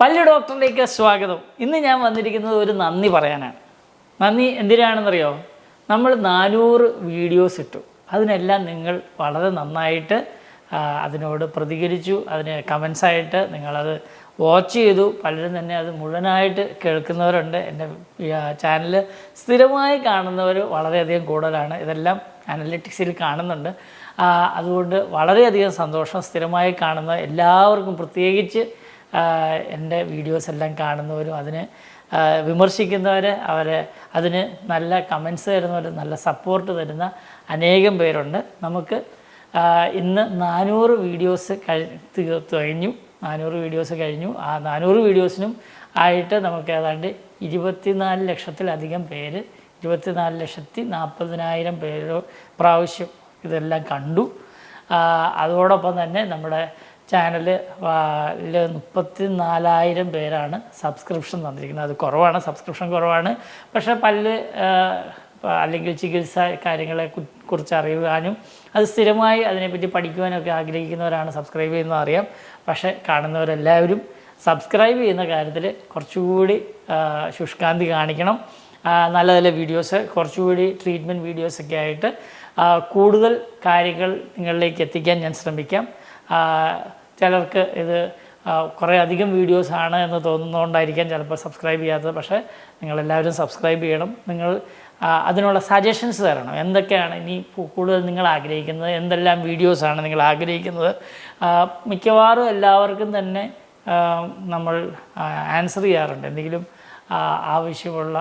പല്ലു ഡോക്ടറിലേക്ക് സ്വാഗതം. ഇന്ന് ഞാൻ വന്നിരിക്കുന്നത് ഒരു നന്ദി പറയാനാണ്. നന്ദി എന്തിനാണെന്നറിയോ? നമ്മൾ നാനൂറ് വീഡിയോസ് ഇട്ടു. അതിനെല്ലാം നിങ്ങൾ വളരെ നന്നായിട്ട് അതിനോട് പ്രതികരിച്ചു അതിന് കമൻസായിട്ട് നിങ്ങളത് വാച്ച് ചെയ്തു. പലരും തന്നെ അത് മുഴുവനായിട്ട് കേൾക്കുന്നവരുണ്ട്. എന്റെ ചാനൽ സ്ഥിരമായി കാണുന്നവർ വളരെയധികം കൂടുതലാണ്. ഇതെല്ലാം അനലിറ്റിക്സിൽ കാണുന്നുണ്ട്. അതുകൊണ്ട് വളരെയധികം സന്തോഷം സ്ഥിരമായി കാണുന്ന എല്ലാവർക്കും പ്രത്യേകിച്ച് എന്റെ വീഡിയോസ് എല്ലാം കാണുന്നവരും അതിന് വിമർശിക്കുന്നവർ അവരെ അതിന് നല്ല കമൻസ് തരുന്നവർ നല്ല സപ്പോർട്ട് തരുന്ന അനേകം പേരുണ്ട്. നമുക്ക് ഇന്ന് നാനൂറ് വീഡിയോസ് കഴി കഴിഞ്ഞു. നാനൂറ് വീഡിയോസ് കഴിഞ്ഞു. ആ നാനൂറ് വീഡിയോസിനും ആയിട്ട് നമുക്ക് ഏതാണ്ട് ഇരുപത്തിനാല് ലക്ഷത്തിലധികം പേര് ഇരുപത്തിനാല് ലക്ഷത്തി നാൽപ്പതിനായിരം പേരോ പ്രാവശ്യം ഇതെല്ലാം കണ്ടു. അതോടൊപ്പം തന്നെ നമ്മുടെ ചാനൽ മുപ്പത്തി നാലായിരം പേരാണ് സബ്സ്ക്രിപ്ഷൻ തന്നിരിക്കുന്നത്. അത് കുറവാണ് സബ്സ്ക്രിപ്ഷൻ കുറവാണ്. പക്ഷേ പല്ല് അല്ലെങ്കിൽ ചികിത്സ കാര്യങ്ങളെ കുറിച്ച് അറിയുവാനും അത് സ്ഥിരമായി അതിനെപ്പറ്റി പഠിക്കുവാനൊക്കെ ആഗ്രഹിക്കുന്നവരാണ് സബ്സ്ക്രൈബ് ചെയ്യുന്നത് അറിയാം. പക്ഷേ കാണുന്നവരെല്ലാവരും സബ്സ്ക്രൈബ് ചെയ്യുന്ന കാര്യത്തിൽ കുറച്ചുകൂടി ശുഷ്കാന്തി കാണിക്കണം. നല്ല നല്ല വീഡിയോസ് കുറച്ചുകൂടി ട്രീറ്റ്മെന്റ് വീഡിയോസൊക്കെ ആയിട്ട് കൂടുതൽ കാര്യങ്ങൾ നിങ്ങളിലേക്ക് എത്തിക്കാൻ ഞാൻ ശ്രമിക്കാം. ചിലർക്ക് ഇത് കുറേ അധികം വീഡിയോസ് ആണ് എന്ന് തോന്നുന്നതുകൊണ്ടായിരിക്കാം ചിലപ്പോൾ സബ്സ്ക്രൈബ് ചെയ്യാത്തത്. പക്ഷേ നിങ്ങളെല്ലാവരും സബ്സ്ക്രൈബ് ചെയ്യണം. നിങ്ങൾ അതിനുള്ള സജഷൻസ് തരണം. എന്തൊക്കെയാണ് ഇനി കൂടുതൽ നിങ്ങൾ ആഗ്രഹിക്കുന്നത്? എന്തെല്ലാം വീഡിയോസാണ് നിങ്ങൾ ആഗ്രഹിക്കുന്നത്? മിക്കവാറും എല്ലാവർക്കും തന്നെ നമ്മൾ ആൻസർ ചെയ്യാറുണ്ട്. എന്തെങ്കിലും ആവശ്യമുള്ള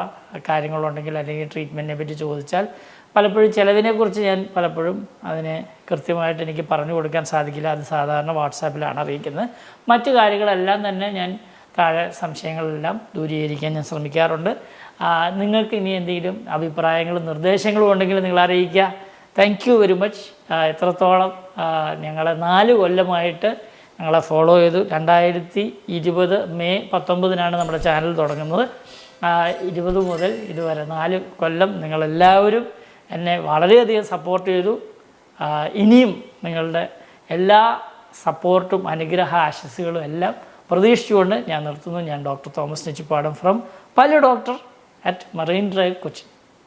കാര്യങ്ങളുണ്ടെങ്കിൽ അല്ലെങ്കിൽ ട്രീറ്റ്മെന്റിനെ പറ്റി ചോദിച്ചാൽ പലപ്പോഴും ചിലവിനെക്കുറിച്ച് ഞാൻ പലപ്പോഴും അതിനെ കൃത്യമായിട്ട് എനിക്ക് പറഞ്ഞു കൊടുക്കാൻ സാധിക്കില്ല. അത് സാധാരണ വാട്സാപ്പിലാണ് അറിയിക്കുന്നത്. മറ്റു കാര്യങ്ങളെല്ലാം തന്നെ ഞാൻ താഴെ സംശയങ്ങളെല്ലാം ദൂരീകരിക്കാൻ ഞാൻ ശ്രമിക്കാറുണ്ട്. നിങ്ങൾക്ക് ഇനി എന്തെങ്കിലും അഭിപ്രായങ്ങളും നിർദ്ദേശങ്ങളും ഉണ്ടെങ്കിൽ നിങ്ങൾ അറിയിക്കുക. താങ്ക് യു വെരി മച്ച് എത്രത്തോളം ഞങ്ങളെ നാല് കൊല്ലമായിട്ട് ഞങ്ങളെ ഫോളോ ചെയ്തു. രണ്ടായിരത്തി ഇരുപത് മെയ് പത്തൊമ്പതിനാണ് നമ്മുടെ ചാനൽ തുടങ്ങുന്നത്. ഇരുപത് മുതൽ ഇതുവരെ നാല് കൊല്ലം നിങ്ങളെല്ലാവരും എന്നെ വളരെയധികം സപ്പോർട്ട് ചെയ്തു. ഇനിയും നിങ്ങളുടെ എല്ലാ സപ്പോർട്ടും അനുഗ്രഹ ആശസ്സുകളും എല്ലാം പ്രതീക്ഷിച്ചുകൊണ്ട് ഞാൻ നിർത്തുന്നു. ഞാൻ doctor Thomas Nechippadam from Pala doctor at marine drive Kochi.